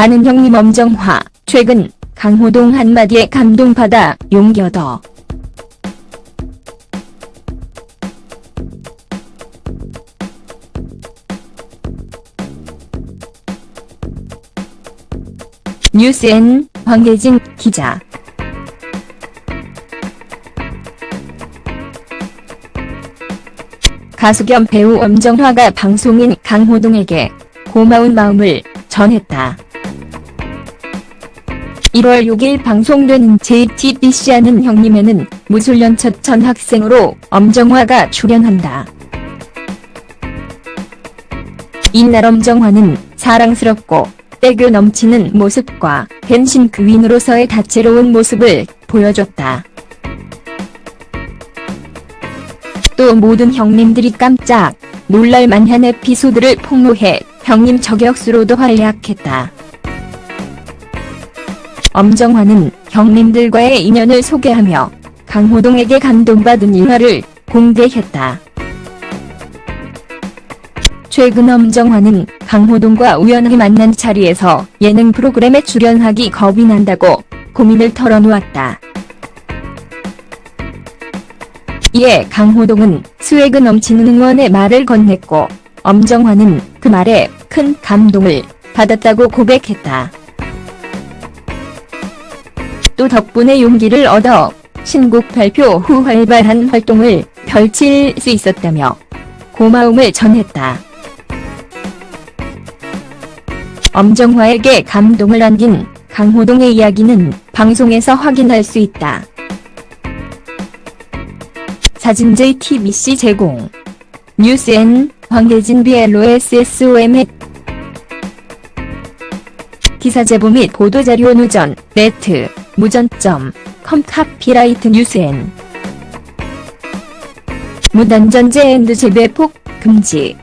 아는 형님 엄정화, 최근 강호동 한마디에 감동받아 얻어. 뉴스N 황혜진 기자. 가수 겸 배우 엄정화가 방송인 강호동에게 고마운 마음을 전했다. 1월 6일 방송된 JTBC 아는 형님에는 무술년 첫 전학생으로 엄정화가 출연한다. 이날 엄정화는 사랑스럽고 애교 넘치는 모습과 변신 그윈으로서의 다채로운 모습을 보여줬다. 또 모든 형님들이 깜짝 놀랄만한 에피소드를 폭로해 형님 저격수로도 활약했다. 엄정화는 형님들과의 인연을 소개하며 강호동에게 감동받은 일화를 공개했다. 최근 엄정화는 강호동과 우연히 만난 자리에서 예능 프로그램에 출연하기 겁이 난다고 고민을 털어놓았다. 이에 강호동은 수액은 넘치는 응원의 말을 건넸고 엄정화는 그 말에 큰 감동을 받았다고 고백했다. 또 덕분에 용기를 얻어 신곡 발표 후 활발한 활동을 펼칠 수 있었다며 고마움을 전했다. 엄정화에게 감동을 안긴 강호동의 이야기는 방송에서 확인할 수 있다. 사진 JTBC 제공. 뉴스N 황혜진 BLOSSOM 기사 제보 및 보도자료 누전 네트 무전점 컴 카피라이트 뉴스N 무단전제 앤드 재배폭 금지